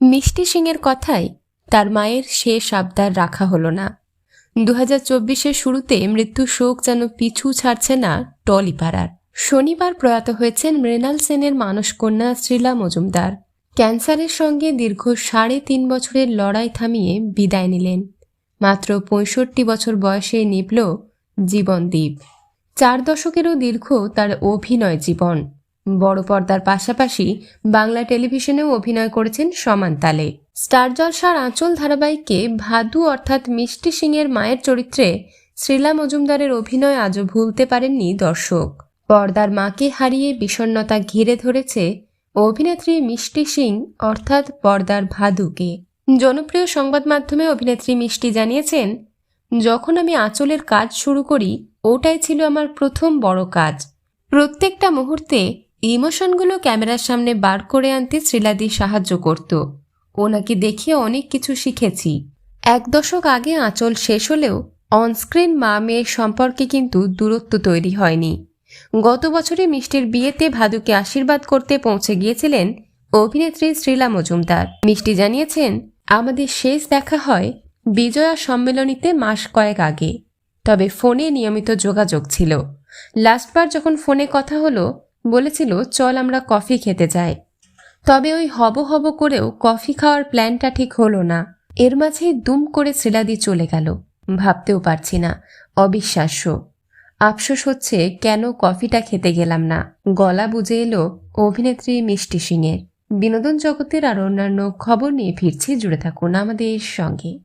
মিষ্টি সিংয়ের কথাই তার মায়ের শেষ আবদার রাখা হলো না। দু হাজার চব্বিশের শুরুতে মৃত্যু শোক যেন পিছু ছাড়ছে না টলিপাড়ার। শনিবার প্রয়াত হয়েছেন মৃণাল সেনের মানসকন্যা শ্রীলা মজুমদার। ক্যান্সারের সঙ্গে দীর্ঘ সাড়ে তিন বছরের লড়াই থামিয়ে বিদায় নিলেন। মাত্র পঁয়ষট্টি বছর বয়সে নিভল জীবনদ্বীপ চার দশকেরও দীর্ঘ তার অভিনয় জীবন। বড় পর্দার পাশাপাশি বাংলা টেলিভিশনেও অভিনয় করেছেন সমান তালে। স্টার জলসার আঁচল ধারাবাহিকে ভাদু অর্থাৎ মিষ্টি সিংয়ের মায়ের চরিত্রে শ্রীলা মজুমদারের অভিনয় আজও ভুলতে পারেননি দর্শক। পর্দার মাকে হারিয়ে বিষণ্ণতা ঘিরে ধরেছে অভিনেত্রী মিষ্টি সিং অর্থাৎ পর্দার ভাদুকে। জনপ্রিয় সংবাদ মাধ্যমে অভিনেত্রী মিষ্টি জানিয়েছেন, যখন আমি আঁচলের কাজ শুরু করি, ওটাই ছিল আমার প্রথম বড় কাজ। প্রত্যেকটা মুহূর্তে ইমোশনগুলো ক্যামেরার সামনে বার করে আনতে শ্রীলাদি সাহায্য করত। ওনাকে দেখে অনেক কিছু শিখেছি। এক দশক আগে আঁচল শেষ হলেও অনস্ক্রিন মা মেয়ের সম্পর্কে কিন্তু দূরত্ব তৈরি হয়নি। গত বছরে মিষ্টির বিয়েতে ভাদুকে আশীর্বাদ করতে পৌঁছে গিয়েছিলেন অভিনেত্রী শ্রীলা মজুমদার। মিষ্টি জানিয়েছেন, আমাদের শেষ দেখা হয় বিজয়া সম্মেলনীতে মাস কয়েক আগে। তবে ফোনে নিয়মিত যোগাযোগ ছিল। লাস্টবার যখন ফোনে কথা হলো বলেছিল, চল আমরা কফি খেতে যাই। তবে ওই হব হব করেও কফি খাওয়ার প্ল্যানটা ঠিক হলো না। এর মাঝেই দুম করে শ্রীলাদি চলে গেল। ভাবতেও পারছি না, অবিশ্বাস্য। আফসোস হচ্ছে, কেন কফিটা খেতে গেলাম না? গলা বুঝে এলো অভিনেত্রী মিষ্টি সিংয়ের। বিনোদন জগতের আর অন্যান্য খবর নিয়ে ফিরছি, জুড়ে থাকুন আমাদের সঙ্গে।